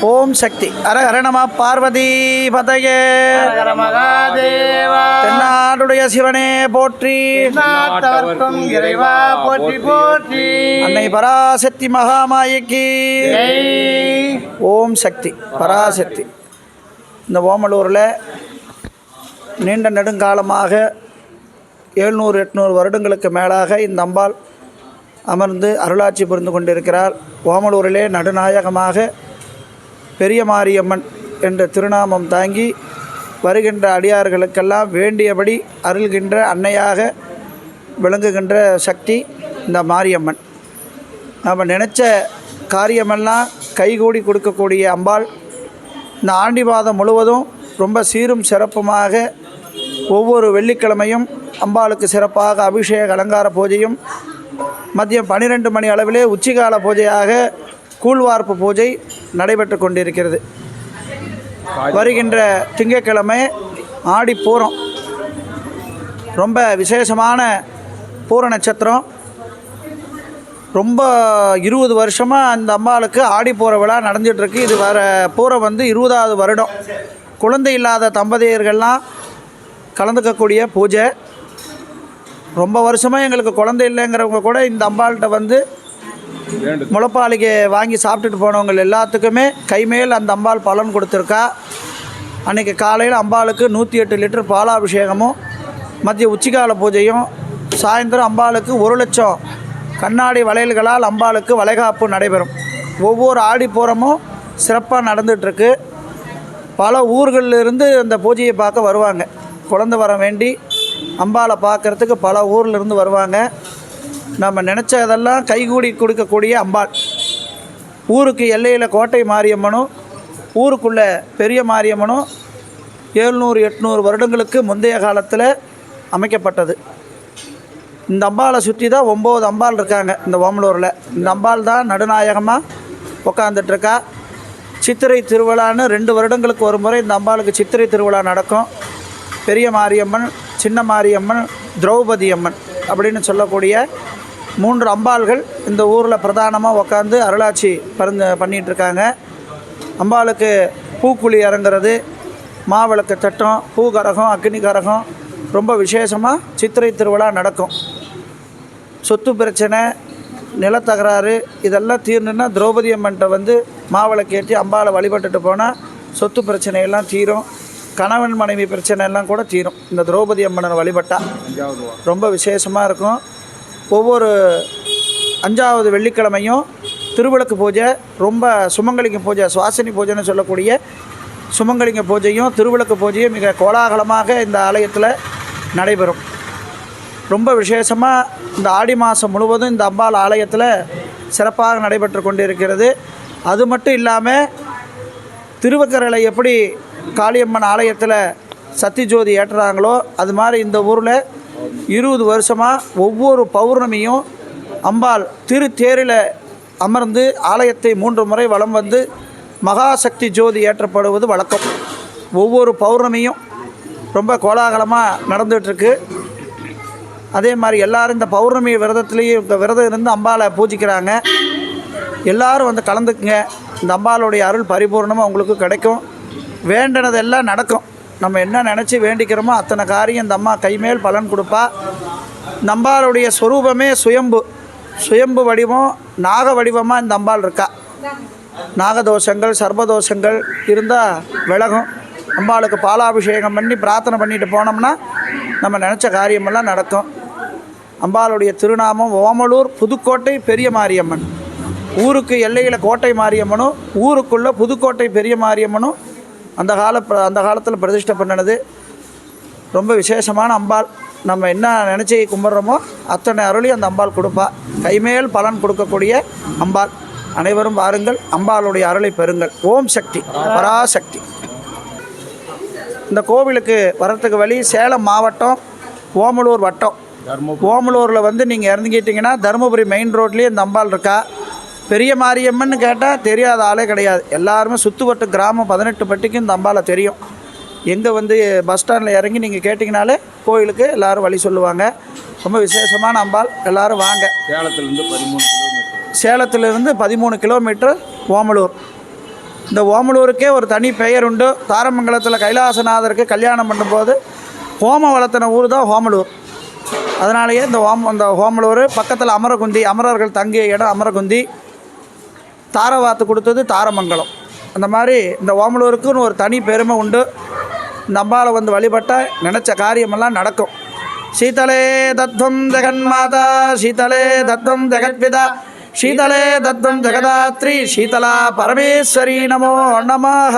ஓம் சக்தி. ஹர ஹர நம பார்வதி பதையே. ஹர மகாதேவா தென்னாடுடைய சிவனே போற்றி. இறைவா போற்றி. போற்றி. அன்னை பராசக்தி மகாமாயைக்கு. ஜெய். ஓம் சக்தி பராசக்தி. இந்த ஓமலூரில் நீண்ட நெடுங்காலமாக எழுநூறு எட்நூறு வருடங்களுக்கு மேலாக இந்த அம்பாள் அமர்ந்து அருளாட்சி புரிந்து கொண்டிருக்கிறார். ஓமலூரிலே நடுநாயகமாக பெரிய மாரியம்மன் என்ற திருநாமம் தாங்கி வருகின்ற அடியார்களுக்கெல்லாம் வேண்டியபடி அருள்கின்ற அன்னையாக விளங்குகின்ற சக்தி இந்த மாரியம்மன். நாம் நினச்ச காரியமெல்லாம் கைகூடி கொடுக்கக்கூடிய அம்பாள். இந்த ஆண்டி மாதம் முழுவதும் ரொம்ப சீரும் சிறப்புமாக ஒவ்வொரு வெள்ளிக்கிழமையும் அம்பாளுக்கு சிறப்பாக அபிஷேக அலங்கார பூஜையும் மதியம் பன்னிரெண்டு மணி அளவிலே உச்சிகால பூஜையாக கூழ்வார்ப்பு பூஜை நடைபெற்று கொண்டிருக்கிறது. வருகின்ற திங்கட்கிழமை ஆடி பூரம். ரொம்ப விசேஷமான பூர நட்சத்திரம். ரொம்ப இருபது வருஷமாக அந்த அம்பாளுக்கு ஆடி பூர விழா நடந்துகிட்ருக்கு இது வர பூரம் வந்து இருபதாவது வருடம். குழந்தை இல்லாத தம்பதியர்கள்லாம் கலந்துக்கக்கூடிய பூஜை. ரொம்ப வருஷமாக எங்களுக்கு குழந்தை இல்லைங்கிறவங்க கூட இந்த அம்பாள்கிட்ட வந்து முளைப்பாலிகை வாங்கி சாப்பிட்டுட்டு போனவங்க எல்லாத்துக்குமே கைமேல் அந்த அம்பாள் பலன் கொடுத்துருக்கா. அன்றைக்கி காலையில் அம்பாளுக்கு நூற்றி எட்டு லிட்டர் பாலாபிஷேகமும் மதிய உச்சிகால பூஜையும் சாயந்தரம் அம்பாளுக்கு ஒரு லட்சம் கண்ணாடி வளையல்களால் அம்பாளுக்கு வளைகாப்பு நடைபெறும். ஒவ்வொரு ஆடிப்பூரமும் சிறப்பாக நடந்துகிட்ருக்கு பல ஊர்களிலிருந்து அந்த பூஜையை பார்க்க வருவாங்க. குழந்தை வர வேண்டி அம்பாளை பார்க்குறதுக்கு பல ஊர்லேருந்து வருவாங்க. நம்ம நினச்சதெல்லாம் கைகூடி கொடுக்கக்கூடிய அம்பாள். ஊருக்கு எல்லையில் கோட்டை மாரியம்மனும் ஊருக்குள்ளே பெரிய மாரியம்மனும் ஏழ்நூறு எட்நூறு வருடங்களுக்கு முந்தைய காலத்தில் அமைக்கப்பட்டது. இந்த அம்பாளை சுற்றி தான் ஒம்பது அம்பாள் இருக்காங்க இந்த ஓமலூரில். இந்த அம்பாள் தான் நடுநாயகமாக உட்காந்துட்ருக்கா சித்திரை திருவிழான்னு ரெண்டு வருடங்களுக்கு ஒரு முறை இந்த அம்பாளுக்கு சித்திரை திருவிழா நடக்கும். பெரிய மாரியம்மன் சின்ன மாரியம்மன் திரௌபதி அம்மன் அப்படின்னு சொல்லக்கூடிய மூன்று அம்பாள்கள் இந்த ஊரில் பிரதானமாக உட்காந்து அருளாட்சி பருந்து பண்ணிகிட்ருக்காங்க அம்பாளுக்கு பூக்குழி இறங்குறது மாவிளக்கு தட்டம் பூகரகம் அக்னி கரகம் ரொம்ப விசேஷமாக சித்திரை திருவிழா நடக்கும். சொத்து பிரச்சனை நிலத்தகராறு இதெல்லாம் தீர்ந்துன்னா திரௌபதி அம்மன்ட்ட வந்து மாவிளக்கு ஏற்றி அம்பாளை வழிபட்டுட்டு போனால் சொத்து பிரச்சனையெல்லாம் தீரும். கணவன் மனைவி பிரச்சனை எல்லாம் கூட தீரும். இந்த திரௌபதி அம்மனை வழிபட்டால் ரொம்ப விசேஷமாக இருக்கும். ஒவ்வொரு அஞ்சாவது வெள்ளிக்கிழமையும் திருவிளக்கு பூஜை ரொம்ப சுமங்கலிங்க பூஜை சுவாசினி பூஜைன்னு சொல்லக்கூடிய சுமங்கலிங்க பூஜையும் திருவிளக்கு பூஜையும் மிக கோலாகலமாக இந்த ஆலயத்தில் நடைபெறும். ரொம்ப விசேஷமாக இந்த ஆடி மாதம் முழுவதும் இந்த அம்பாள் ஆலயத்தில் சிறப்பாக நடைபெற்று கொண்டிருக்கிறது. அது மட்டும் இல்லாமல் திருவக்கரையில் எப்படி காளியம்மன் ஆலயத்தில் சத்தி ஜோதி ஏற்றுறாங்களோ அது மாதிரி இந்த ஊரில் இருபது வருஷமாக ஒவ்வொரு பௌர்ணமியும் அம்பாள் திருத்தேரில் அமர்ந்து ஆலயத்தை மூன்று முறை வலம் வந்து மகாசக்தி ஜோதி ஏற்றப்படுவது வழக்கம். ஒவ்வொரு பௌர்ணமியும் ரொம்ப கோலாகலமாக நடந்துகிட்ருக்கு. அதே மாதிரி எல்லோரும் இந்த பௌர்ணமி விரதத்துலேயும் இந்த விரதம் இருந்து அம்பாளை பூஜிக்கிறாங்க. எல்லோரும் வந்து கலந்துக்குங்க. இந்த அம்பாளுடைய அருள் பரிபூர்ணமாக உங்களுக்கு கிடைக்கும். வேண்டினதெல்லாம் நடக்கும். நம்ம என்ன நினச்சி வேண்டிக்கிறோமோ அத்தனை காரியம் இந்த அம்மா கைமேல் பலன் கொடுப்பா. நம்பாளுடைய அம்பாளுடைய ஸ்வரூபமே சுயம்பு. சுயம்பு வடிவம் நாக வடிவமாக இந்த அம்பாள் இருக்கா. நாகதோஷங்கள் சர்வதோஷங்கள் இருந்தால் விலகும். அம்பாளுக்கு பாலாபிஷேகம் பண்ணி பிரார்த்தனை பண்ணிட்டு போனோம்னா நம்ம நினச்ச காரியமெல்லாம் நடக்கும். அம்பாளுடைய திருநாமம் ஓமலூர் புதுக்கோட்டை பெரிய மாரியம்மன். ஊருக்கு எல்லையில் கோட்டை மாரியம்மனும் ஊருக்குள்ளே புதுக்கோட்டை பெரிய மாரியம்மனும் அந்த கால அந்த காலத்தில் பிரதிஷ்டை பண்ணினது ரொம்ப விசேஷமான அம்பாள். நம்ம என்ன நினச்சி கும்பிட்றோமோ அத்தனை அருளையும் அந்த அம்பாள் கொடுப்பா. கைமேல் பலன் கொடுக்கக்கூடிய அம்பாள். அனைவரும் வாருங்கள். அம்பாளுடைய அருளை பெறுங்கள். ஓம் சக்தி. பராசக்தி. இந்த கோவிலுக்கு வர்றதுக்கு வழி சேலம் மாவட்டம் ஓமலூர் வட்டம். ஓமலூரில் வந்து நீங்கள் இறங்கிட்டீங்கன்னா தருமபுரி மெயின் ரோட்லேயே இந்த அம்பாள் இருக்கா? பெரிய மாரியம்மன் கேட்டால் தெரியாத ஆளே கிடையாது. எல்லாருமே சுற்றுவட்டு கிராமம் பதினெட்டு பட்டிக்கும் இந்த அம்பாளை தெரியும். எங்கே வந்து பஸ் ஸ்டாண்டில் இறங்கி நீங்கள் கேட்டிங்கனாலே கோயிலுக்கு எல்லோரும் வழி சொல்லுவாங்க. ரொம்ப விசேஷமான அம்பாள். எல்லோரும் வாங்க. சேலத்திலிருந்து பதிமூணு கிலோமீட்டர். சேலத்திலிருந்து பதிமூணு கிலோமீட்டர் ஓமலூர். இந்த ஓமலூருக்கே ஒரு தனி பெயர் உண்டு. தாரமங்கலத்தில் கைலாசநாதருக்கு கல்யாணம் பண்ணும்போது ஹோம வளர்த்தின ஊர் தான் ஹோமலூர் அதனாலேயே இந்த ஹோம இந்த ஹோமலூர் பக்கத்தில் அமரகுந்தி அமரர்கள் தங்கிய இடம் அமரகுந்தி. தாரவாத்து கொடுத்தது தாரமங்கலம். அந்த மாதிரி இந்த ஓமலூருக்குன்னு ஒரு தனி பெருமை உண்டு. நம்மால் வந்து வழிபட்டால் நினச்ச காரியமெல்லாம் நடக்கும். சீதலே தத்வம் ஜெகன்மாதா சீதலே தத்வம் ஜெகத்பிதா சீதலே தத்வம் ஜெகதாத்ரி சீதலா பரமேஸ்வரி நமோ நமஹ.